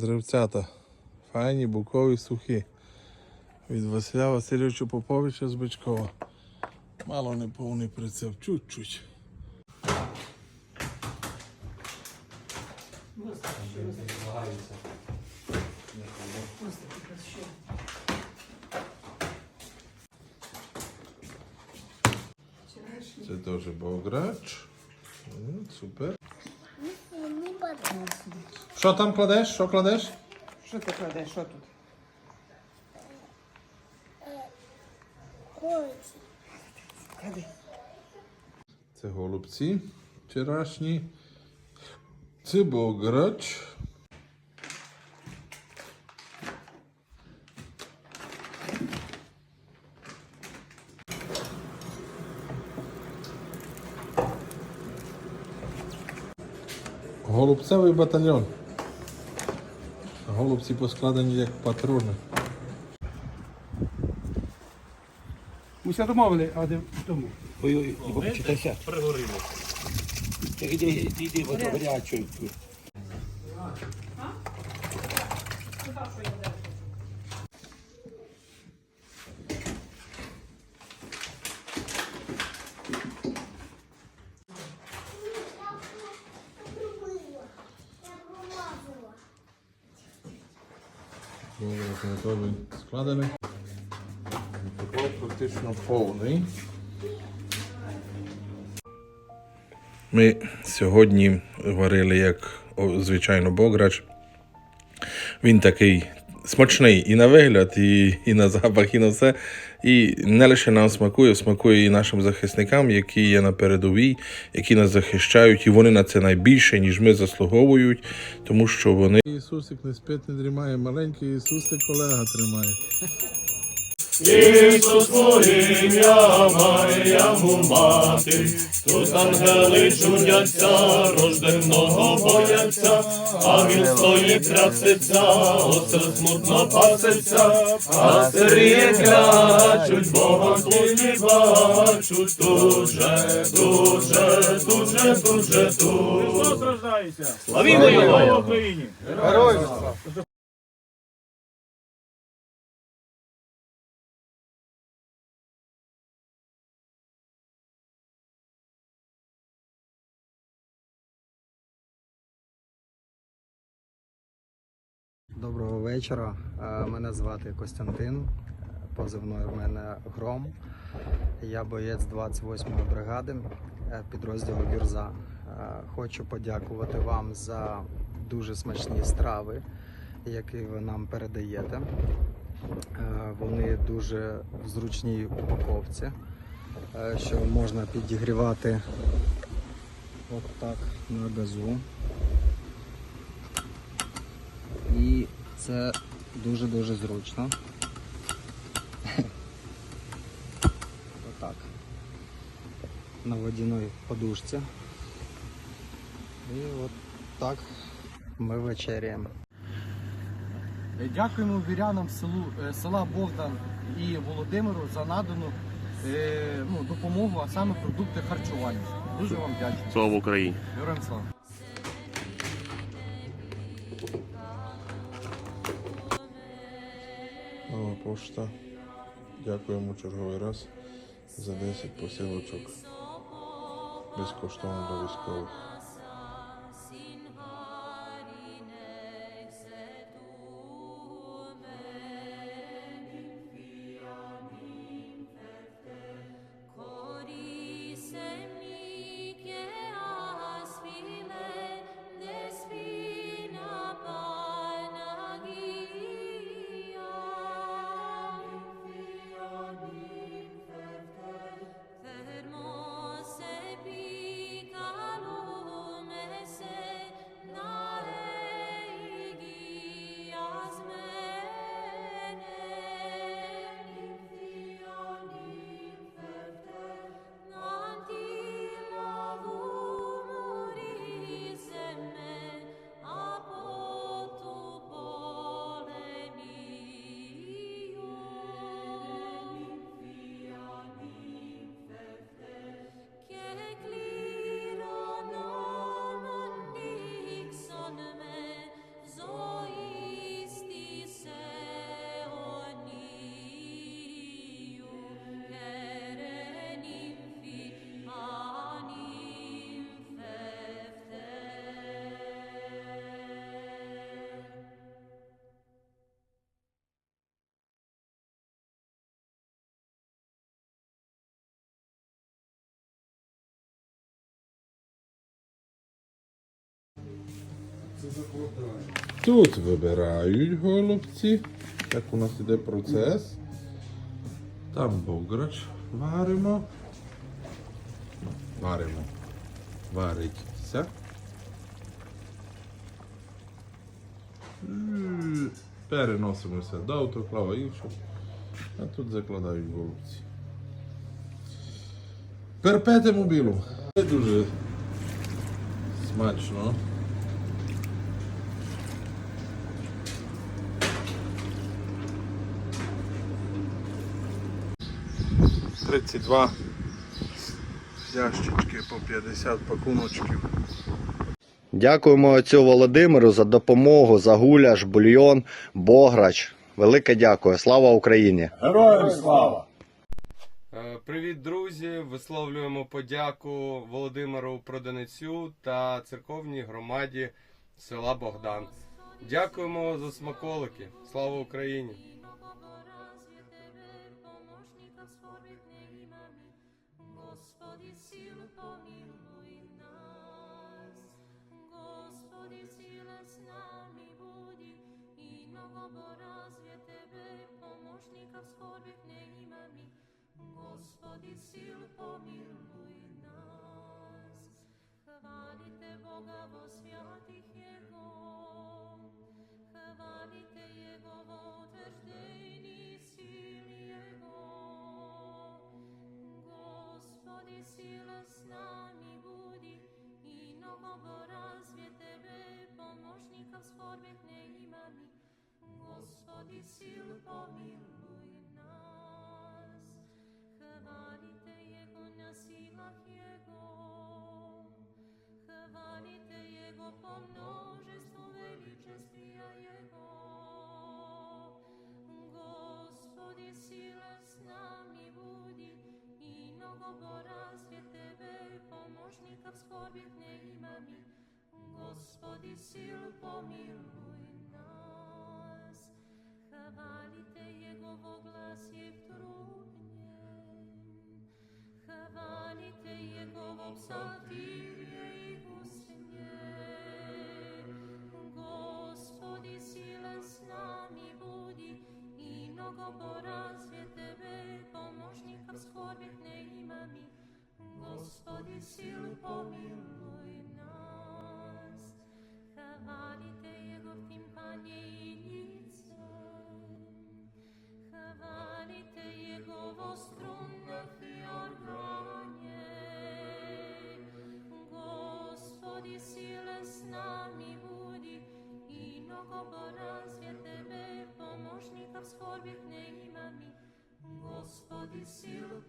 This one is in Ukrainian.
Деревцята. Файні, букові, сухі. Від Василя Васильовича Поповича з Бичкова. Мало не повний прицеп, чуть-чуть. Це теж бограч. Супер. Бачу. Що там кладеш? Що кладеш? Що ти кладеш? Що тут? Кольці. Клади. Це голубці вчорашні. Це бограч. Голубцевий батальйон. Голубці поскладені як патрони. Ми все домовили, а де тому. Ой-ой, читайся. Пригоріло. Іди, іди, іди, бо то готовий складений. Поклав практично повний. Ми сьогодні варили як звичайно бограч. Він такий смачний і на вигляд, і, і на запах, і на все. І не лише нам смакує, смакує і нашим захисникам, які є на передовій, які нас захищають, і вони на це найбільше, ніж ми заслуговують, тому що вони. Ісусик не спить, не дрімає, маленький Ісусик колега тримає. Ісус ім'я Мар'яму мати, тут ангели чудяться, рожденого бояться, а він стоїть трясеться, оце смутно пасеться, а сирі клячуть, Бога слуги бачуть, тут же, тут же, тут же, тут же, тут. Хто страждається? Славімо його! Україні! Доброго вечора. Е, Мене звати Костянтин. Позивною в мене Гром. Я боєць 28-ї бригади е, підрозділу Гюрза. Е, Хочу подякувати вам за дуже смачні страви, які ви нам передаєте. Вони дуже в зручній упаковці, що можна підігрівати от так на газу. І це дуже-дуже зручно. Отак. На водяній подушці. І от так ми вечеряємо. Дякуємо вірянам селу, е, села Богдан і Володимиру за надану е, ну, допомогу, а саме продукти харчування. Дуже вам вдячний. Слава Україні! Героям слава! Пошта. Дякуємо черговий раз за 10 посилочок безкоштовно до військових. Тут вибирають голубці. Як у нас іде процес. Там бограч варимо. Варимо. Вариться. Переносимося до автоклава іншого. А тут закладають голубці. Перпете мобілу. Це дуже смачно. Тридцять два ящички по 50 пакуночків. Дякуємо отцю Володимиру за допомогу, за гуляш, бульйон, бограч. Велике дякую. Слава Україні! Героям слава! Е, Привіт, друзі! Висловлюємо подяку Володимиру Проданецю та церковній громаді села Богдан. Дякуємо за смаколики. Слава Україні! silu pomiluj nas. Gospodi, sile s nami budi i mnogo razvije Tebe, pomoćnika skorbih ne ima mi. Gospodi, silu pomiluj nas. Hvalite Boga, bo svjatih i s nami budi i novo razvije tebe, pomožnika vzhodbeh neimani. Gospodi, silu pomiluj nas. Hvalite Jego na silach Jego. Hvalite Jego po množestvu veličestija Jego. Gospodi, sila s nami budi i mnogo bora nikakav skobit ne imam mi. Gospodi sil pomiluj nas. Hvalite Jegovo glas je trudnjem. Hvalite Jegovo psaltirje i usnje. Gospodi sile s nami budi i mnogo porazvje tebe, pomožnika v skrbih ne ima mi. Gospodi silu pomiluj nas. Hvalite Jego timpanie i licem. Hvalite Jego w strunach i organie. Gospodi sile s nami budi i mnogo porazwie Tebe, pomożnika w skarbie nie imami. Gospodi silu